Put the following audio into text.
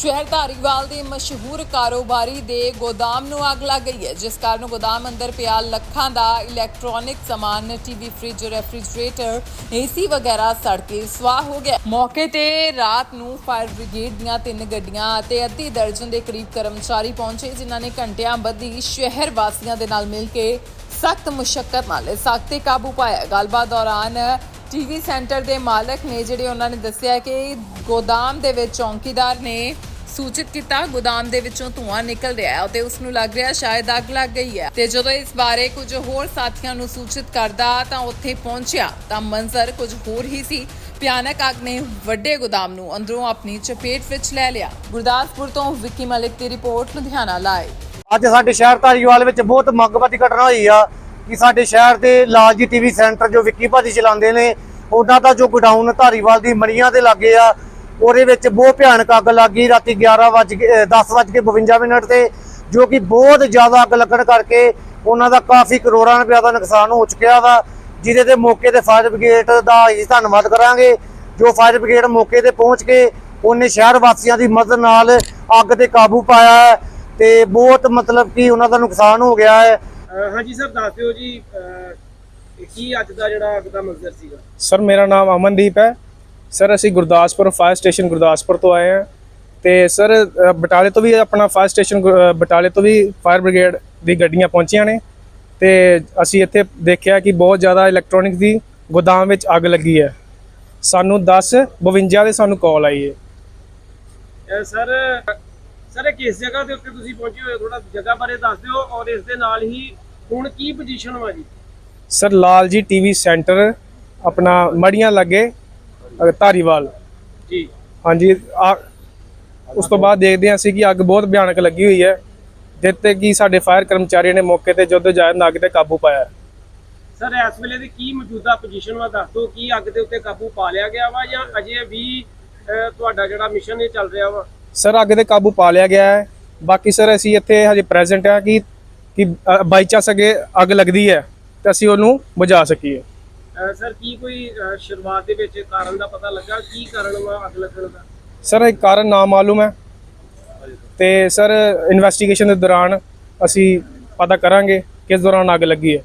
ਸ਼ਹਿਰ ਧਾਰੀਵਾਲ ਦੇ ਮਸ਼ਹੂਰ ਕਾਰੋਬਾਰੀ ਦੇ ਗੋਦਾਮ ਨੂੰ ਅੱਗ ਲੱਗ ਗਈ ਹੈ, ਜਿਸ ਕਾਰਨ ਗੋਦਾਮ ਅੰਦਰ ਪਿਆ ਲੱਖਾਂ ਦਾ ਇਲੈਕਟ੍ਰੋਨਿਕ ਸਮਾਨ ਟੀਵੀ ਫ੍ਰਿਜ ਰੈਫਰੀਜਰੇਟਰ ਏਸੀ ਵਗੈਰਾ ਸੜ ਕੇ ਸਵਾਹ ਹੋ ਗਿਆ। ਮੌਕੇ ਤੇ ਰਾਤ ਨੂੰ ਫਾਇਰ ਬ੍ਰਿਗੇਡ ਦੀਆਂ ਤਿੰਨ ਗੱਡੀਆਂ ਅਤੇ ਅੱਧੀ ਦਰਜਨ ਦੇ ਕਰੀਬ ਕਰਮਚਾਰੀ ਪਹੁੰਚੇ, ਜਿਨ੍ਹਾਂ ਨੇ ਘੰਟਿਆਂ ਬੱਧੀ ਸ਼ਹਿਰ ਵਾਸੀਆਂ ਦੇ ਨਾਲ ਮਿਲ ਕੇ ਸਖਤ ਮੁਸ਼ਕਲ ਨਾਲ ਇਸ ਅੱਗ ਤੇ ਕਾਬੂ ਪਾਇਆ। ਗੱਲਬਾਤ ਦੌਰਾਨ ਟੀਵੀ ਸੈਂਟਰ ਦੇ ਮਾਲਕ ਨੇ, ਜਿਹੜੇ ਉਹਨਾਂ ਨੇ ਦੱਸਿਆ ਕਿ ਗੋਦਾਮ ਦੇ ਵਿੱਚ ਚੌਂਕੀਦਾਰ ਨੇ ਸੂਚਿਤ ਕੀਤਾ ਗੋਦਾਮ ਦੇ ਵਿੱਚੋਂ ਧੂੰਆਂ ਨਿਕਲ ਰਿਹਾ ਹੈ ਤੇ ਉਸ ਨੂੰ ਲੱਗ ਰਿਹਾ ਸ਼ਾਇਦ ਅੱਗ ਲੱਗ ਗਈ ਹੈ। ਤੇ ਜਦੋਂ ਇਸ ਬਾਰੇ ਕੁਝ ਹੋਰ ਸਾਥੀਆਂ ਨੂੰ ਸੂਚਿਤ ਕਰਦਾ ਤਾਂ ਉੱਥੇ ਪਹੁੰਚਿਆ ਤਾਂ ਮੰਜ਼ਰ ਕੁਝ ਹੋਰ ਹੀ ਸੀ। ਭਿਆਨਕ ਅੱਗ ਨੇ ਵੱਡੇ ਗੋਦਾਮ ਨੂੰ ਅੰਦਰੋਂ ਆਪਣੀ ਚਪੇਟ ਵਿੱਚ ਲੈ ਲਿਆ। ਗੁਰਦਾਸਪੁਰ ਤੋਂ ਵਿੱਕੀ ਮਲਿਕ ਦੀ ਰਿਪੋਰਟ, ਲੁਧਿਆਣਾ ਲਾਈਵ ਅੱਜ ਸਾਡੇ ਸ਼ਹਿਰ ਧਾਰੀਵਾਲ ਵਿੱਚ ਬਹੁਤ ਮੰਗਵਾਦੀ ਘਟਨਾ ਹੋਈ ਆ ਕਿ ਸਾਡੇ ਸ਼ਹਿਰ ਦੇ ਲਾਲਜੀ ਟੀਵੀ ਸੈਂਟਰ ਜੋ ਵਿੱਕੀ ਭਾਜੀ ਚਲਾਉਂਦੇ ਨੇ, ਉਹਨਾਂ ਦਾ ਜੋ ਗੋਡਾਊਨ ਧਾਰੀਵਾਲ ਦੀ ਮੜੀਆਂ ਦੇ ਲਾਗੇ ਆ ਉਹਦੇ ਵਿੱਚ ਬਹੁਤ ਭਿਆਨਕ ਅੱਗ ਲੱਗੀ ਰਾਤੀ 11 ਵਜ ਕੇ 10 ਵਜ ਕੇ 52 ਮਿੰਟ ਤੇ ਜੋ ਕਿ ਬਹੁਤ ਜ਼ਿਆਦਾ ਅੱਗ ਲੱਗਣ ਕਰਕੇ ਉਹਨਾਂ ਦਾ ਕਾਫੀ ਕਰੋੜਾਂ ਰੁਪਏ ਦਾ ਨੁਕਸਾਨ ਹੋ ਚੁੱਕਿਆ ਵਾ ਜਿਹਦੇ ਤੇ ਮੌਕੇ ਤੇ ਫਾਇਰ ਬ੍ਰਿਗੇਡ ਦਾ ਅਸੀਂ ਧੰਨਵਾਦ ਕਰਾਂਗੇ ਜੋ ਫਾਇਰ ਬ੍ਰਿਗੇਡ ਮੌਕੇ ਤੇ ਪਹੁੰਚ ਕੇ ਉਹਨੇ ਸ਼ਹਿਰ ਵਾਸੀਆਂ ਦੀ ਮਦਦ ਨਾਲ ਅੱਗ ਤੇ ਕਾਬੂ ਪਾਇਆ ਹੈ ਤੇ ਬਹੁਤ ਮਤਲਬ ਕਿ ਉਹਨਾਂ ਦਾ ਨੁਕਸਾਨ ਹੋ ਗਿਆ ਹੈ। ਹਾਂਜੀ ਸਰ ਦੱਸ ਦਿਓ ਜੀ ਕੀ ਅੱਜ ਦਾ ਜਿਹੜਾ ਅੱਗ ਦਾ ਮੰਜ਼ਰ ਸੀਗਾ? ਸਰ ਮੇਰਾ ਨਾਮ ਅਮਨਦੀਪ ਹੈ। ਸਰ ਅਸੀਂ ਗੁਰਦਾਸਪੁਰ ਫਾਇਰ ਸਟੇਸ਼ਨ ਗੁਰਦਾਸਪੁਰ ਤੋਂ ਆਏ ਹਾਂ ਤੇ ਸਰ ਬਟਾਲੇ ਤੋਂ ਵੀ ਆਪਣਾ ਫਾਇਰ ਸਟੇਸ਼ਨ ਬਟਾਲੇ ਤੋਂ ਵੀ ਫਾਇਰ ਬ੍ਰਿਗੇਡ ਦੀ ਗੱਡੀਆਂ ਪਹੁੰਚੀਆਂ ਨੇ ਤੇ ਅਸੀਂ ਇੱਥੇ ਦੇਖਿਆ ਕਿ ਬਹੁਤ ਜ਼ਿਆਦਾ ਇਲੈਕਟ੍ਰੋਨਿਕਸ ਦੀ ਗੋਦਾਮ ਵਿੱਚ ਅੱਗ ਲੱਗੀ ਹੈ। ਸਾਨੂੰ 10 52 ਦੇ ਸਾਨੂੰ ਕਾਲ ਆਈ ਹੈ। ਸਰ ਸਰ ਕਿਸ ਜਗ੍ਹਾ ਦੇ ਉੱਤੇ ਤੁਸੀਂ ਪਹੁੰਚੇ ਹੋਏ ਥੋੜਾ ਜਗ੍ਹਾ ਬਾਰੇ ਦੱਸ ਦਿਓ ਔਰ ਇਸ ਦੇ ਨਾਲ ਹੀ ਹੁਣ ਕੀ ਪੋਜੀਸ਼ਨ ਵਾ ਜੀ? Sir Lal ji TV centre ਆਪਣਾ ਮੜੀਆਂ ਲੱਗੇ ਧਾਰੀਵਾਲ। ਜੀ। ਹਾਂਜੀ ਆ ਉਸ ਤੋਂ ਬਾਅਦ ਦੇਖਦੇ ਹਾਂ ਅਸੀਂ ਕਿ ਅੱਗ ਬਹੁਤ ਭਿਆਨਕ ਲੱਗੀ ਹੋਈ ਹੈ। ਜਿੱਤੇ ਕਿ ਸਾਡੇ ਫਾਇਰ ਕਰਮਚਾਰੀਆਂ ਨੇ ਮੌਕੇ ਤੇ ਜਦੋਂ ਜਾਇ ਅੱਗ ਤੇ ਕਾਬੂ ਪਾਇਆ। ਸਰ ਇਸ ਵੇਲੇ ਦੀ ਕੀ ਮੌਜੂਦਾ ਪੋਜੀਸ਼ਨ ਵਾ? ਦੱਸ ਦਿਓ ਕੀ ਅੱਗ ਦੇ ਉੱਤੇ ਕਾਬੂ ਪਾ ਲਿਆ ਗਿਆ ਵਾ ਜਾਂ ਅਜੇ ਵੀ ਅਹ, ਤੁਹਾਡਾ ਜਿਹੜਾ ਮਿਸ਼ਨ ਇਹ ਚੱਲ ਰਿਹਾ ਵਾ? ਸਰ ਅੱਗ ਤੇ ਕਾਬੂ ਪਾ ਲਿਆ ਗਿਆ ਹੈ। ਬਾਕੀ ਸਰ ਅਸੀਂ ਇੱਥੇ ਹਜੇ ਪ੍ਰੈਜ਼ੈਂਟ ਆ ਕਿ ਕਿ ਬਾਈ ਚਾਂਸ ਅਗੇ ਅੱਗ ਲੱਗਦੀ ਹੈ ਤਾਂ ਅਸੀਂ ਉਹਨੂੰ ਬੁਝਾ ਸਕੀਏ। ਸਰ ਕੀ ਕੋਈ ਸ਼ੁਰੂਆਤ ਦੇ ਵਿੱਚ ਕਾਰਨ ਦਾ ਪਤਾ ਲੱਗਾ? ਕੀ ਕਾਰਨ ਵਾ ਅੱਗ ਲੱਗਣ ਦਾ? ਸਰ ਇਹ ਕਾਰਨ ਨਾ ਮਾਲੂਮ ਹੈ ਤੇ ਸਰ ਇਨਵੈਸਟੀਗੇਸ਼ਨ ਦੇ ਦੌਰਾਨ ਅਸੀਂ ਪਤਾ ਕਰਾਂਗੇ ਕਿਸ ਦੌਰਾਨ ਅੱਗ ਲੱਗੀ ਹੈ।